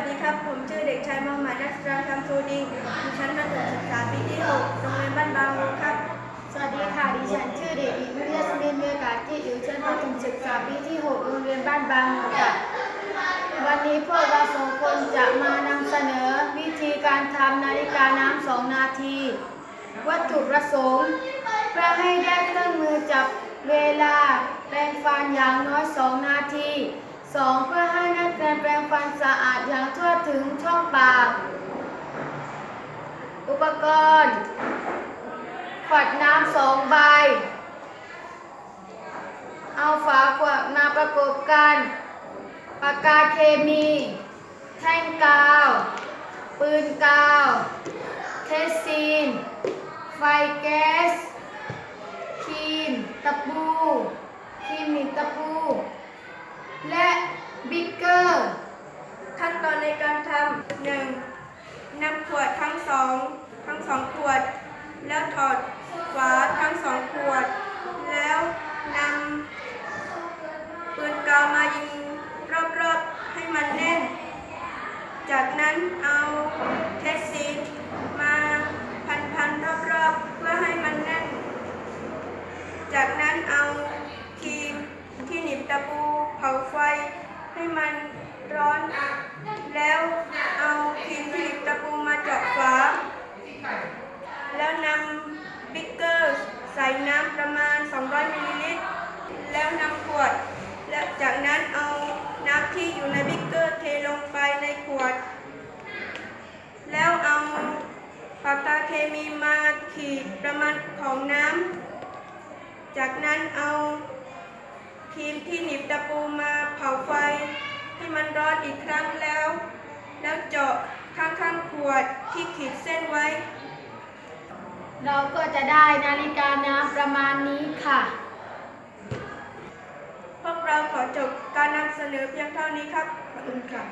สดีครับ ผมชื่อเด็กชายมังหมานัสราคำโซดีอยู่ชั้นประถมศึกษาปีที่6โรงเรียนบ้านบางโลครับ สวัสดีค่ะ ดิฉันชื่อเด็กหญิงวิทยาสมินเมกาที่อยู่ชั้นประถมศึกษาปีที่6โรงเรียนบ้านบางหมู่ค่ะ วันนี้พวกเราสองคนจะมานำเสนอ วิธีการทำนาฬิกาน้ำสองนาที วัตถุประสงค์เพื่อให้ได้เครื่องมือจับเวลาแปรงฟันอย่างน้อย 2 นาที 2. เพื่อให้นัก เรียนแปรงฟันสะอาดอย่างทั่วถึงช่องปาก อุปกรณ์ ขวดน้ำสองใบ เอาฝาขวดมาประกบกัน ปากกาเคมี แท่งกาว ปืนกาว เทสซีน ไฟแก๊ส ครีม ตะปู ครีมหนีบตะปู และบิ๊กเกอร์ ขั้นตอนในการทำ หนึ่งนำขวดทั้งสองทั้งสองขวด แล้วถอดฝาทั้งสองขวด แล้วนำปืนกาวมายิงรอบๆให้มันแน่น จากนั้นเอาเทสซีนมาพันๆรอบๆเพื่อให้มันแน่น จากนั้นเอาครีมที่หนีบตะปูเผาไฟให้มันร้อน แล้วเอาครีมที่หนีบตะปูมาเจาะฝา แล้วนำบิ๊กเกอร์ใส่ น้ำประมาณ 200มิลลิลิตร แล้วนำขวด และจากนั้นเอาน้ำที่อยู่ในบิ๊กเกอร์เทลงไปในขวด แล้วเอาปากกาเคมีมาขีดประมาณของน้ำ จากนั้นเอาครีมที่หนีบตะปูมาเผาไฟให้มันร้อนอีกครั้งแล้ว แล้วเจาะข้างๆขวดที่ขีดเส้นไว้ เราก็จะได้นาฬิกาน้ำประมาณนี้ ค่ะ พวกเราขอจบการนำเสนอเพียงเท่านี้ครับ ขอบคุณค่ะ